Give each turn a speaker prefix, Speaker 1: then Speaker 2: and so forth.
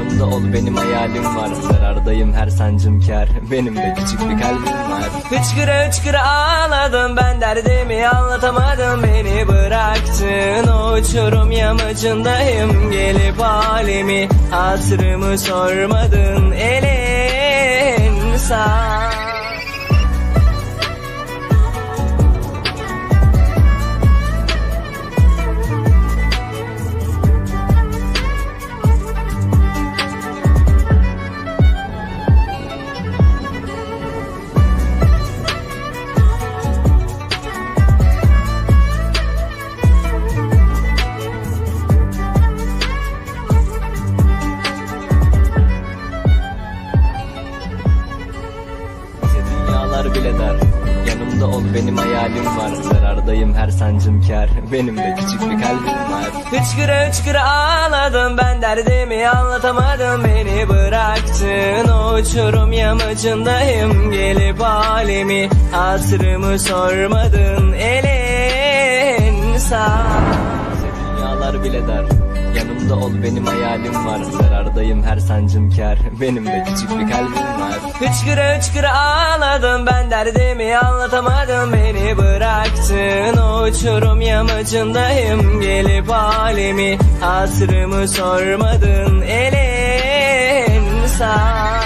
Speaker 1: Yanımda ol benim hayalim var. Zarardayım her sancım kar Benim de küçük bir kalbim var. Hıçkıra hıçkıra ağladım. Ben derdimi anlatamadım. Beni bıraktın. Uçurum yamacındayım. Gelip halimi hatırımı sormadın. Elin sağ dar Yanımda ol benim hayalim var. Zarardayım her sancım kar Benim de küçük bir kalbim var. Hıçkıra hıçkıra ağladım. Ben derdimi anlatamadım. Beni bıraktın. Uçurum yamacındayım. Gelip halimi hatırımı sormadın dünyalar bile dar. Yanımda ol benim hayalim var. Zarardayım her sancım kar Benim de küçük bir kalbim var. Hıçkıra hıçkıra ağladım. Ben derdimi anlatamadım. Beni bıraktın. Uçurum yamacındayım. Gelip halimi hatırımı sormadın. Elin sağ